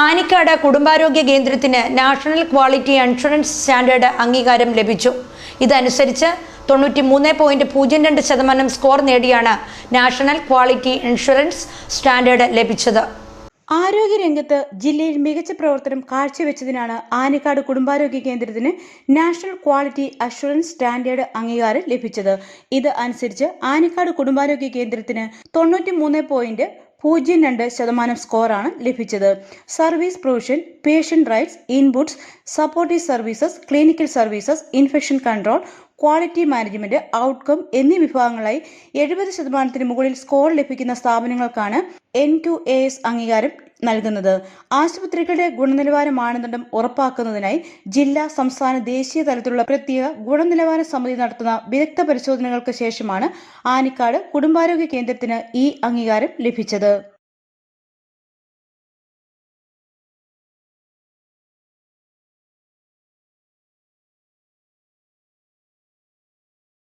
ആനിക്കാട് കുടുംബാരോഗ്യ കേന്ദ്രത്തിന് national quality insurance standard അംഗീകാരം ലഭിച്ചു. ഇതനുസരിച്ച് തൊണ്ണൂറ്റി മൂന്ന് പോയിന്റ് പൂജ്യം രണ്ട് ശതമാനം സ്കോർ നേടിയാണ് നാഷണൽ ക്വാളിറ്റി ഇൻഷുറൻസ് സ്റ്റാൻഡേർഡ് ലഭിച്ചത്. ആരോഗ്യരംഗത്ത് ജില്ലയിൽ മികച്ച പ്രവർത്തനം കാഴ്ചവെച്ചതിനാണ് ആനിക്കാട് കുടുംബാരോഗ്യ കേന്ദ്രത്തിന് നാഷണൽ ക്വാളിറ്റി അഷുറൻസ് സ്റ്റാൻഡേർഡ് അംഗീകാരം ലഭിച്ചത്. ഇത് അനുസരിച്ച് ആനിക്കാട് കുടുംബാരോഗ്യ കേന്ദ്രത്തിന് തൊണ്ണൂറ്റി മൂന്ന് പോയിന്റ് പൂജ്യം രണ്ട് ശതമാനം സ്കോറാണ് ലഭിച്ചത്. Service provision patient rights inputs supportive services clinical services infection control quality management outcome എന്നീ വിഭാഗങ്ങളായി എഴുപത് ശതമാനത്തിന് മുകളിൽ സ്കോർ ലഭിക്കുന്ന സ്ഥാപനങ്ങൾക്കാണ് എൻ ടു എ എസ് അംഗീകാരം നൽകുന്നത്. ആശുപത്രികളുടെ ഗുണനിലവാര മാനദണ്ഡം ഉറപ്പാക്കുന്നതിനായി ജില്ലാ സംസ്ഥാന ദേശീയ തലത്തിലുള്ള പ്രത്യേക ഗുണനിലവാര സമിതി നടത്തുന്ന വിദഗ്ധ പരിശോധനകൾക്ക് ശേഷമാണ് ആനിക്കാട് കുടുംബാരോഗ്യ കേന്ദ്രത്തിന് ഈ അംഗീകാരം ലഭിച്ചത്.